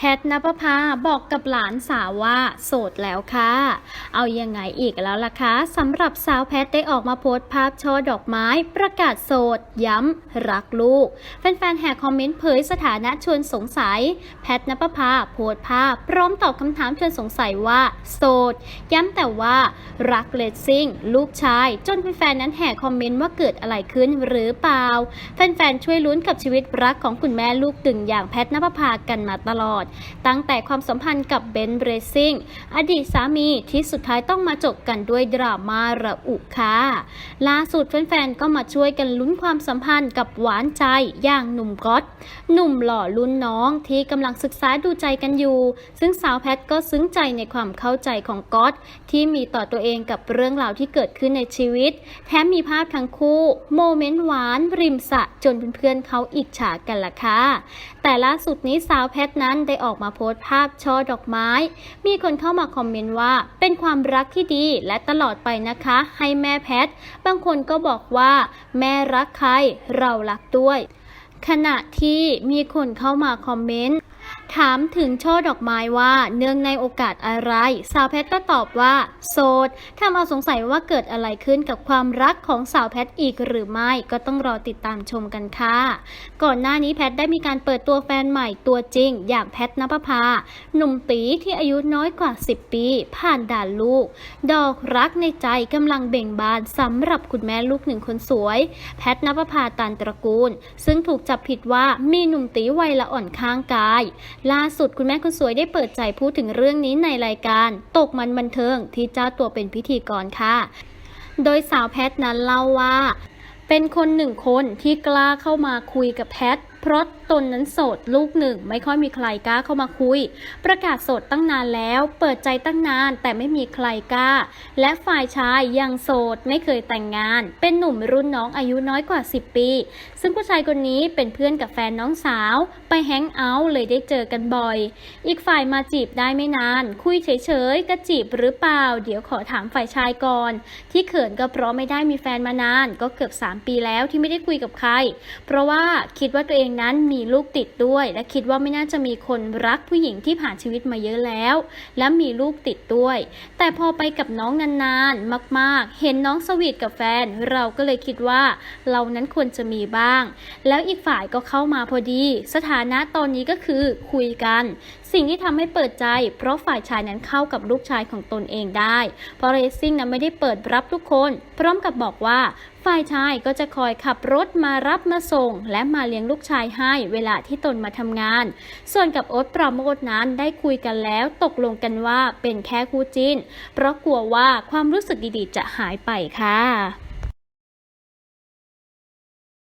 แพทนปภาบอกกับหลานสาวว่าโสดแล้วค่ะ เอายังไงอีกแล้วล่ะคะสำหรับสาวแพทได้ออกมาโพสต์ภาพช่อดอกไม้ ประกาศโสด ย้ำ รักลูก แฟนๆแห่คอมเมนต์เผยสถานะชวนสงสัย แพทนปภาโพสต์ภาพ พร้อมตอบคำถามชวนสงสัยว่า โสด ย้ำแต่ว่า รักเลสซิ่ง ลูกชาย จนแฟนๆนั้นแห่คอมเมนต์ว่าเกิดอะไรขึ้นหรือเปล่า แฟนๆช่วยลุ้นกับชีวิตรักของคุณแม่ลูกตึงอย่างแพทนปภากันมาตลอดตั้งแต่ความสัมพันธ์กับเบนเบรซิ่งอดีตสามีที่สุดท้ายต้องมาจบกันด้วยดราม่าระอุค่ะล่าสุดแฟนๆก็มาช่วยกันลุ้นความสัมพันธ์กับหวานใจอย่างหนุ่มก๊อตหนุ่มหล่อรุ่นน้องที่กำลังศึกษาดูใจกันอยู่ ซึ่งสาวแพทก็ซึ้งใจในความเข้าใจของก๊อตที่มีต่อตัวเองกับเรื่องราวที่เกิดขึ้นในชีวิต แถมมีภาพทั้งคู่โมเมนต์หวาน ริมสระจนเพื่อนๆเขาอิจฉากันล่ะค่ะแต่ล่าสุดนี้สาวแพทนั้นได้ออกมาโพสต์ภาพช่อดอกไม้ มีคนเข้ามาคอมเมนต์ว่า เป็นความรักที่ดีและตลอดไปนะคะ ให้แม่แพท บางคนก็บอกว่า แม่รักใคร เรารักด้วย ขณะที่มีคนเข้ามาคอมเมนต์ ถามถึงช่อดอกไม้ว่าเนื่องในโอกาสอะไร สาวแพทก็ตอบว่า โสดทำเอาสงสัยว่าเกิดอะไรขึ้นกับความรักของสาวแพทอีกหรือไม่ก็ต้องรอติดตามชมกันค่ะ ก่อนหน้านี้แพทได้มีการเปิดตัวแฟนใหม่ตัวจริง อย่างแพทนภพาหนุ่มตีที่อายุน้อยกว่า 10 ปี ผ่านด่านลูก ดอกรักในใจกำลังเบ่งบานสำหรับคุณแม่ลูกหนึ่งคนสวย แพทนภพาตันตระกูล ซึ่งถูกจับผิดว่ามีหนุ่มตีวัยละอ่อนข้างกายล่าสุดคุณแม่คนสวยได้เปิดใจพูดถึงเรื่องนี้ในรายการ ตกมันบันเทิงที่เจ้าตัวเป็นพิธีกรค่ะ โดยสาวแพทนั้นเล่าว่า เป็นคนหนึ่งคนที่กล้าเข้ามาคุยกับแพทเพราะ ตนนั้นโสดลูกหนึ่ง ไม่ค่อยมีใครกล้าเข้ามาคุย ประกาศโสดตั้งนานแล้ว เปิดใจตั้งนานแต่ไม่มีใครกล้า และฝ่ายชายยังโสดไม่เคยแต่งงาน เป็นหนุ่มรุ่นน้องอายุน้อยกว่า 10 ปี ซึ่งผู้ชายคนนี้เป็นเพื่อนกับแฟนน้องสาว ไปแฮงเอาท์เลยได้เจอกันบ่อย อีกฝ่ายมาจีบได้ไม่นาน คุยเฉยๆก็จีบหรือเปล่า เดี๋ยวขอถามฝ่ายชายก่อน ที่เขินก็เพราะไม่ได้มีแฟนมานาน ก็เกือบ 3 ปีแล้วที่ไม่ได้คุยกับใคร เพราะว่าคิดว่าตัวเองนั้นมีีลูกติดด้วย และคิดว่าไม่น่าจะมีคนรักผู้หญิงที่ผ่านชีวิตมาเยอะแล้ว และมีลูกติดด้วย แต่พอไปกับน้องนานๆ มากๆ เห็นน้องสวีทกับแฟน เราก็เลยคิดว่า เรานั้นควรจะมีบ้าง แล้วอีกฝ่ายก็เข้ามาพอดี สถานะตอนนี้ก็คือคุยกันสิ่งที่ทำให้เปิดใจ เพราะฝ่ายชายนั้นเข้ากับลูกชายของตนเองได้ เพราะเรซซิ่งนั้นไม่ได้เปิดรับทุกคน พร้อมกับบอกว่าฝ่ายชายก็จะคอยขับรถมารับมาส่ง และมาเลี้ยงลูกชายให้เวลาที่ตนมาทำงาน ส่วนกับโอ๊ตปราโมทนั้นได้คุยกันแล้วตกลงกันว่าเป็นแค่คู่จิ้น เพราะกลัวว่าความรู้สึกดีๆ จะหายไปค่ะ